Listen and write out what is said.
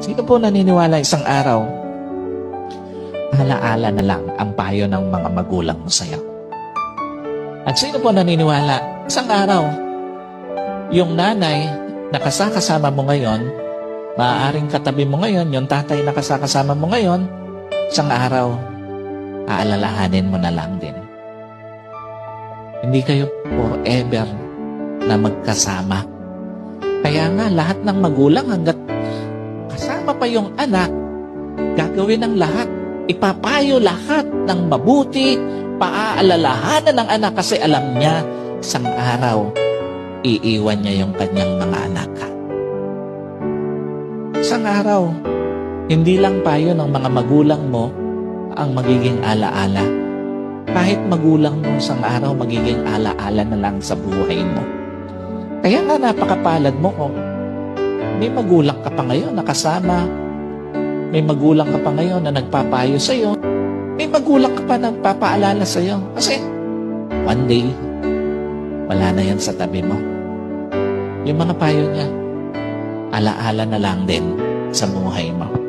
Sino po naniniwala isang araw, alaala na lang ang payo ng mga magulang mo sa'yo? At sino po naniniwala, isang araw, yung nanay na kasakasama mo ngayon, maaaring katabi mo ngayon, yung tatay na kasakasama mo ngayon, isang araw, aalalahanin mo na lang din. Hindi kayo forever na magkasama. Kaya nga, lahat ng magulang hanggat kasama pa yung anak, gagawin ng lahat. Ipapayo lahat ng mabuti, paaalalahanan ng anak kasi alam niya, isang araw, iiwan niya yung kanyang mga anak. Isang araw, hindi lang payo ng mga magulang mo ang magiging alaala. Kahit magulang mo isang araw, magiging alaala na lang sa buhay mo. Kaya nga napakapalad mo kung may magulang ka pa ngayon na kasama, may magulang ka pa ngayon na nagpapayo sa'yo, may magulang ka pa na nagpapaalala sa'yo. Kasi one day, wala na yan sa tabi mo. Yung mga payo niya, alaala na lang din sa buhay mo.